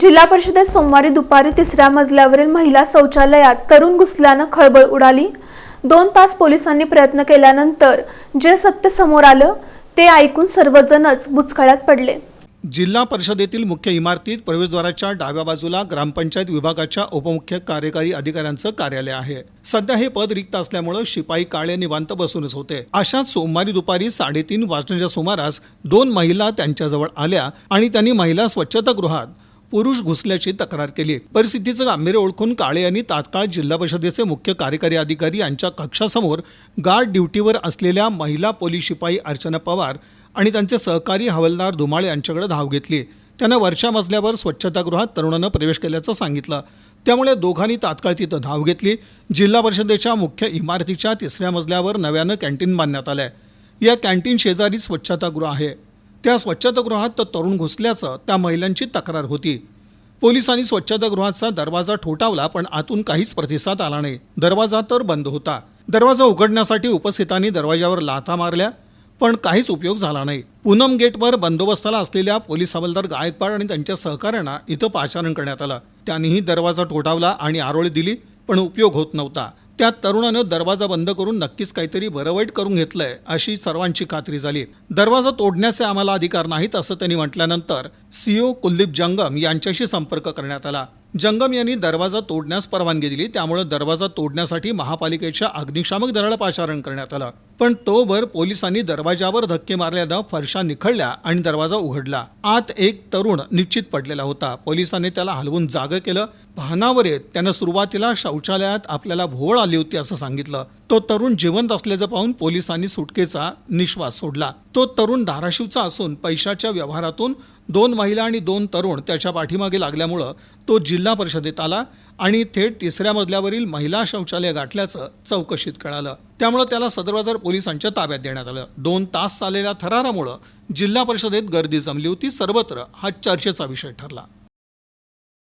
जिल्हा परिषदेत सोमवारी दुपारी तिसऱ्या मजल्यावरील महिला शौचालयात तरुण घुसल्यानं खळबळ उडाली. दोन तास पोलिसांनी प्रयत्न केल्यानंतर जे सत्य समोर आलं ते ऐकून सर्वजणच बुचकळ्यात पडले. जिल्हा परिषदेतील मुख्य इमारतीत प्रवेशद्वाराच्या डाव्या बाजूला ग्रामपंचायत विभागाच्या उपमुख्य कार्यकारी अधिकाऱ्यांचं कार्यालय आहे. सध्या हे पद रिक्त असल्यामुळं शिपाई काळे निवांत बसूनच होते. अशाच सोमवारी दुपारी साडेतीन वाजण्याच्या सुमारास दोन महिला त्यांच्याजवळ आल्या आणि त्यांनी महिला स्वच्छतागृहात पुरुष घुसल्याची तक्रार केली परिस्थितीचं गांभीर्य ओळखून काळे यांनी तात्काळ जिल्हा परिषदेचे मुख्य कार्यकारी अधिकारी यांच्या कक्षासमोर गार्ड ड्युटीवर असलेल्या महिला पोलीस शिपाई अर्चना पवार आणि त्यांचे सहकारी हवालदार धुमाळे यांच्याकडे धाव घेतली. त्यांना वर्षा मजल्यावर स्वच्छतागृहात तरुणानं प्रवेश केल्याचं सांगितलं. त्यामुळे दोघांनी तात्काळ तिथं धाव घेतली. जिल्हा परिषदेच्या मुख्य इमारतीच्या तिसऱ्या मजल्यावर नव्यानं कॅन्टीन बांधण्यात आलंय. या कॅन्टीन शेजारी स्वच्छतागृह आहे. त्या स्वच्छतागृहात तर तरुण घुसल्याचं त्या महिलांची तक्रार होती. पोलिसांनी स्वच्छतागृहाचा दरवाजा ठोठावला पण आतून काहीच प्रतिसाद आला नाही. दरवाजा तर बंद होता. दरवाजा उघडण्यासाठी उपस्थितांनी दरवाजावर लाथा मारल्या पण काहीच उपयोग झाला नाही. पूनम गेटवर बंदोबस्ताला असलेल्या पोलीस हवालदार गायकवाड आणि त्यांच्या सहकाऱ्यांना इथं पाचारण करण्यात आलं. त्यांनीही दरवाजा ठोठावला आणि आरोळी दिली पण उपयोग होत नव्हता. त्या तरुणानं दरवाजा बंद करून नक्कीच काहीतरी बरं वाईट करून घेतलंय अशी सर्वांची खात्री झाली. दरवाजा तोडण्याचे आम्हाला अधिकार नाहीत असं त्यांनी म्हटल्यानंतर सीओ कुलदीप जंगम यांच्याशी संपर्क करण्यात आला. जंगम यांनी दरवाजा तोडण्यास परवानगी दिली त्यामुळे दरवाजा तोडण्यासाठी महापालिकेच्या अग्निशामक दलाला पाचारण करण्यात आलं. पण तोवर पोलिसांनी दरवाजावर धक्के मारल्यानं फरशा निखळल्या आणि दरवाजा उघडला. आत एक तरुण निश्चित पडलेला होता. पोलिसांनी त्याला हलवून जागं केलं. भानावर येत त्यानं सुरुवातीला शौचालयात आपल्याला भोवळ आली होती असं सांगितलं. तो तरुण जिवंत असल्याचं पाहून पोलिसांनी सुटकेचा निश्वास सोडला. तो तरुण धाराशिवचा असून पैशाच्या व्यवहारातून दोन महिला आणि दोन तरुण त्याच्या पाठीमागे लागल्यामुळं तो जिल्हा परिषदेत आला. आणि थेट तिसऱ्या मजल्यावरील महिला शौचालय गाठल्याचं चौकशीत कळालं. त्यामुळं त्याला सदर बाजार पोलिसांच्या ताब्यात देण्यात आलं. दोन तास चाललेल्या थरारामुळं जिल्हा परिषदेत गर्दी जमली होती. सर्वत्र हा चर्चेचा विषय ठरला.